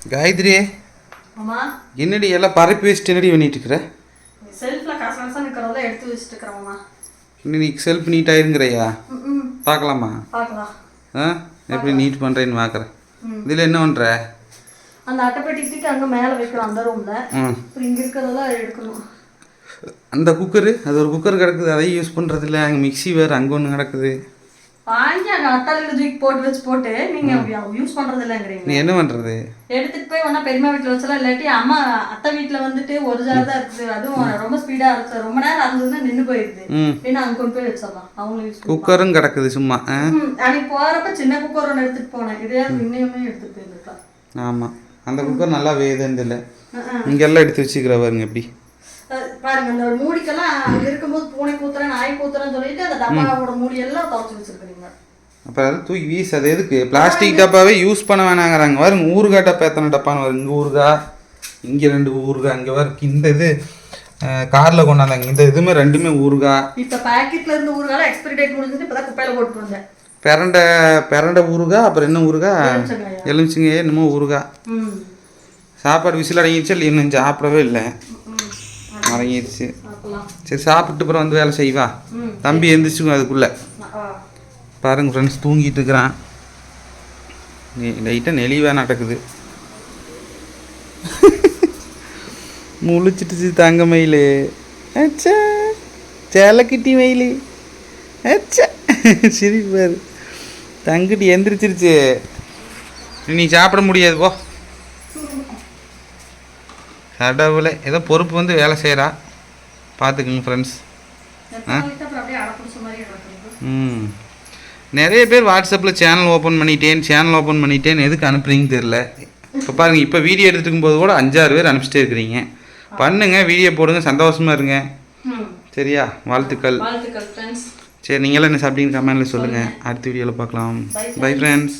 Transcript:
காயத்ரி என்னடி எல்லாம் பரப்பி வச்சுட்டு என்னடி பண்ணிட்டு இருக்கிற? செல்ஃப்ல காசு எடுத்து வச்சுட்டு இருக்கிறோம்மா செல்ஃப் நீட்டாயிருங்கிறையா ம் பார்க்கலாமா? பார்க்கலாம். ஆ? எப்படி நீட் பண்ணுறேன்னு பார்க்குறேன். இதில் என்ன பண்ணுற அந்த அட்டைப்பெட்டி தூக்கி அங்க மேல வைக்கிறோம் அந்த ரூம்ல ம் அப்புறம் இங்க இருக்கிறதெல்லாம் எடுக்கணும். அந்த குக்கரு அது ஒரு குக்கர் கிடக்குது அதையும் யூஸ் பண்ணுறது இல்லை அங்கே மிக்ஸி வேறு அங்கே ஒன்று கிடக்குது. வாங்கி அங்க அட்டாளில தூக்கி போட்டு வச்சு போட்டு நீங்க யூஸ் பண்றது இல்லைங்கிறீங்க நீ என்ன பண்ணுறது எடுத்துட்டு போய் ஒன்னா பெரியம்மா வீட்டுல வச்சலாம் இல்லாட்டி அம்மா அத்தை வீட்டுல வந்துட்டு ஒரு ஜார் தான் இருக்குது. அதுவும் ரொம்ப ஸ்பீடா இருக்கு. ரொம்ப நேரம் இருந்ததுன்னா நின்னு போயிருது. ஏன்னா அங்க கொண்டு போய் வச்சிடலாம் அவங்களும் குக்கரும் கிடக்குது சும்மா அன்னைக்கு போறப்ப சின்ன குக்கர் ஒன்று எடுத்துட்டு போனேன். இதே இன்னுமே எடுத்துட்டு போயிருந்துக்கலாம் ஆமாம் அந்த குக்கர் நல்லா வேதுன்னு இல்லை இங்கெல்லாம் எடுத்து வச்சுக்கிற பாருங்க எப்படி? பாருங்க அந்த மூடிக்கெல்லாம் இருக்கும்போது பூனை கூத்துறேன் நாய் கூத்துறேன்னு சொல்லிட்டு அந்த டப்பாவோட மூடி எல்லாம் துவச்சு வச்சிருக்கீங்க அப்புறம் அதை தூக்கி வீசு அது எதுக்கு பிளாஸ்டிக் டப்பாவே யூஸ் பண்ண வேணாங்கிறாங்க. பாருங்க ஊறுகாய் டப்பா எத்தனை டப்பான்னு வரும் இங்கே ஊறுகாய் இங்கே ரெண்டு ஊறுகாய் இங்கே வர இந்த இது காரில் கொண்டாந்தாங்க. இந்த இதுமே ரெண்டுமே ஊறுகாய் இப்ப பாக்கெட்ல இருந்து ஊறுகால எக்ஸ்பிரி டேட் முடிஞ்சுட்டு இப்பதான் குப்பையில போட்டு வந்தேன். பிரண்டை பிரண்டை ஊறுகாய் அப்புறம் என்ன ஊறுகாய்? எலுமிச்சிங்க என்னமோ ஊறுகாய் சாப்பாடு விசில் அடங்கிடுச்சு இல்லை இன்னும் சாப்பிடவே இல்லை. ம் அடங்கிடுச்சு பார்க்கலாம் சரி சாப்பிட்டு அப்புறம் வந்து வேலை செய்வா. தம்பி எந்திரிச்சுக்கும் அதுக்குள்ளே. ஆ. பாருங்க ஃப்ரெண்ட்ஸ் தூங்கிட்டு இருக்கிறான். லைட்டாக நெளிவாக நடக்குது. முழிச்சிட்டுச்சு தங்க மயில் அச்சா சேலக்கிட்டி மயில். அச்சா சரி பாரு தங்கிட்டு எந்திரிச்சிருச்சு. நீ சாப்பிட முடியாது போ. கடவுளே ஏதோ பொறுப்பு வந்து வேலை செய்கிறா பார்த்துக்குங்க ஃப்ரெண்ட்ஸ் ம். நிறைய பேர் வாட்ஸ்அப்பில் சேனல் ஓப்பன் பண்ணிட்டேன் சேனல் ஓப்பன் பண்ணிட்டேன் எதுக்கு அனுப்புறீங்கன்னு தெரில இப்போ பாருங்கள் இப்போ வீடியோ எடுத்துட்டு இருக்கும்போது கூட அஞ்சாறு பேர் அனுப்பிச்சிட்டே இருக்கிறீங்க. பண்ணுங்க வீடியோ போடுங்க சந்தோஷமாக இருங்க. சரியா? வாழ்த்துக்கள். சரி நீங்களும் என்ன சாப்பிட்டீங்க கமெண்ட்டில் சொல்லுங்கள் அடுத்த வீடியோவில் பார்க்கலாம். Bye friends